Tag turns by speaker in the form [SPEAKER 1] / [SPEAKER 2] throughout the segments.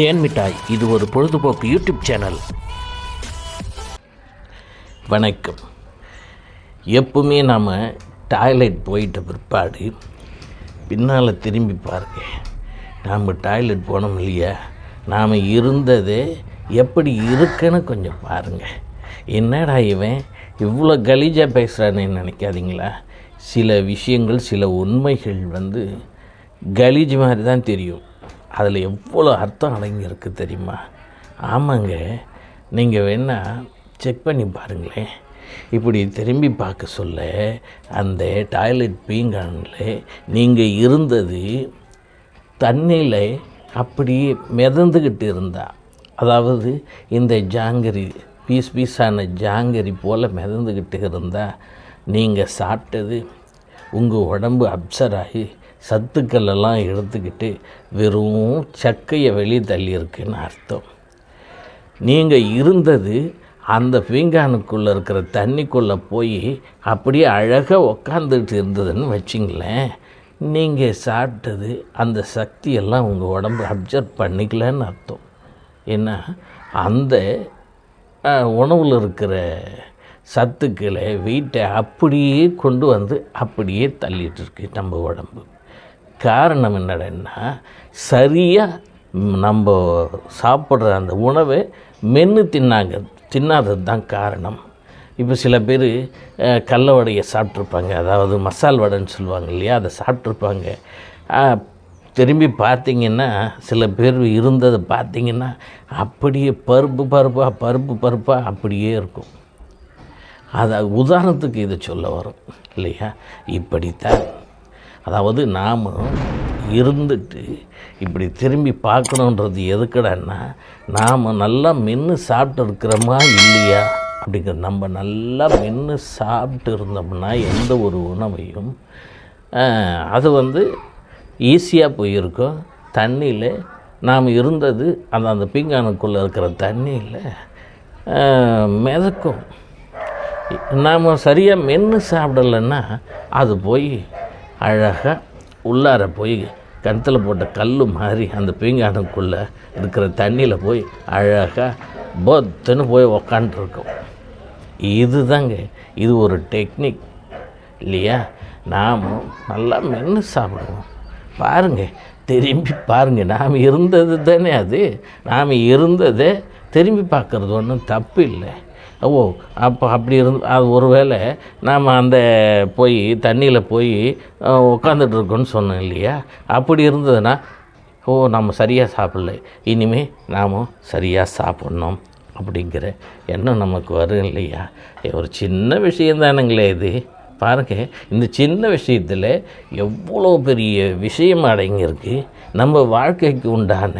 [SPEAKER 1] தேன் மிட்டாய். இது ஒரு பொழுதுபோக்கு யூடியூப் சேனல். வணக்கம். எப்பவுமே நாம் டாய்லெட் போயிட்ட பிற்பாடு பின்னால் திரும்பி பாருங்க. நாம் டாய்லெட் போனோம் இல்லையா? நாம் இருந்ததே எப்படி இருக்குன்னு கொஞ்சம் பாருங்கள் என்னடா இவன்? இவ்வளோ கலீஜாக பேசுகிறான்னு நினைக்காதீங்களா? சில விஷயங்கள் சில உண்மைகள் வந்து கலீஜ் மாதிரி தான் தெரியும். அதில் எவ்வளோ அர்த்தம் அடங்கியிருக்கு தெரியுமா? ஆமாங்க. நீங்கள் வேணால் செக் பண்ணி பாருங்களேன். இப்படி திரும்பி பார்க்க சொல்ல அந்த டாய்லெட் பீங்கானில் நீங்கள் இருந்தது தண்ணியில் அப்படியே மிதந்துக்கிட்டு இருந்தா. அதாவது இந்த ஜாங்கரி பீஸ் பீஸான ஜாங்கரி போல் மிதந்துக்கிட்டு இருந்தால் நீங்கள் சாப்பிட்டது உங்கள் உடம்பு அப்சர் ஆகி சத்துக்கள் எல்லாம் எடுத்துக்கிட்டு வெறும் சக்கையை வெளியே தள்ளியிருக்குன்னு அர்த்தம். நீங்கள் இருந்தது அந்த பீங்கானுக்குள்ளே இருக்கிற தண்ணிக்குள்ளே போய் அப்படியே அழகாக உக்காந்துட்டு இருந்ததுன்னு வச்சிங்களேன் நீங்கள் சாப்பிட்டது அந்த சக்தியெல்லாம் உங்கள் உடம்பு அப்சர்வ் பண்ணிக்கலன்னு அர்த்தம். ஏன்னா அந்த உணவில் இருக்கிற சத்துக்களை வெயிட்டை அப்படியே கொண்டு வந்து அப்படியே தள்ளிட்டு இருக்கு நம்ம உடம்பு. காரணம் என்னடன்னா சரியாக நம்ம சாப்பிட்ற அந்த உணவை மென்று தின்னாங்க தின்னாதது தான் காரணம். இப்போ சில பேர் கடல வடையை சாப்பிட்ருப்பாங்க அதாவது மசால் வடைன்னு சொல்லுவாங்க இல்லையா அதை சாப்பிட்ருப்பாங்க திரும்பி பார்த்தீங்கன்னா சில பேர் இருந்ததை பார்த்தீங்கன்னா அப்படியே பருப்பு பருப்பாக பருப்பு பருப்பாக அப்படியே இருக்கும். அதை உதாரணத்துக்கு இதை சொல்ல வரும் இல்லையா? இப்படித்தான். அதாவது நாம் இருந்துட்டு இப்படி திரும்பி பார்க்கணுன்றது எதுக்குடன்னா நாம் நல்லா மென்று சாப்பிட்டு இருக்கிறோமா இல்லையா? அப்படிங்கிற நம்ம நல்லா மென்று சாப்பிட்டு இருந்தோம்னா எந்த ஒரு உணவையும் அது வந்து ஈஸியாக போயிருக்கும். தண்ணியில் நாம் இருந்தது அந்த அந்த பீங்கானுக்குள்ளே இருக்கிற தண்ணியில் மிதக்கும். நாம் சரியாக மென்று சாப்பிடலைன்னா அது போய் அழகாக உள்ளார போய் கணத்தில் போட்ட கல் மாதிரி அந்த பீங்கானுக்குள்ளே இருக்கிற தண்ணியில் போய் அழகாக பொத்துன்னு போய் உக்காண்ட்ருக்கும் இதுதாங்க இது ஒரு டெக்னிக். இல்லையா? நாம் நல்லா மென்று சாப்பிடுவோம். பாருங்க திரும்பி பாருங்க நாம் இருந்தது தானே அது? நாம் இருந்ததை திரும்பி பார்க்குறது ஒன்றும் தப்பு இல்லை. ஓ அப்போ அப்படி இருந்து அது ஒருவேளை நாம் அந்த போய் தண்ணியில் போய் உட்காந்துட்டு இருக்கோம்னு சொன்னோம் இல்லையா? அப்படி இருந்ததுன்னா ஓ நம்ம சரியாக சாப்பிடல. இனிமே நாம் சரியாக சாப்பிட்ணும் அப்படிங்கிற எண்ணம் நமக்கு வரும் இல்லையா? ஒரு சின்ன விஷயம் தானுங்களே இது. பாருங்க இந்த சின்ன விஷயத்தில் எவ்வளோ பெரிய விஷயம் அடங்கியிருக்கு. நம்ம வாழ்க்கைக்கு உண்டான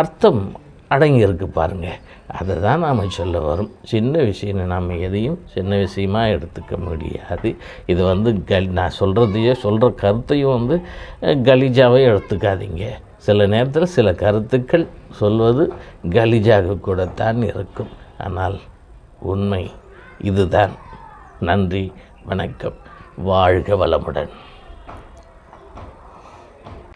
[SPEAKER 1] அர்த்தம் அடங்கியிருக்கு பாருங்கள் அதை தான் நாம் சொல்ல வரும். சின்ன விஷயம் நாம் எதையும் சின்ன விஷயமா எடுத்துக்க முடியாது. இது வந்து கல் நான் சொல்கிறதையோ சொல்கிற கருத்தையும் வந்து கலீஜாவே எடுத்துக்காதீங்க. சில நேரத்தில் சில கருத்துக்கள் சொல்வது கலீஜாக கூடத்தான் இருக்கும். ஆனால் உண்மை இதுதான். நன்றி வணக்கம். வாழ்க வளமுடன்.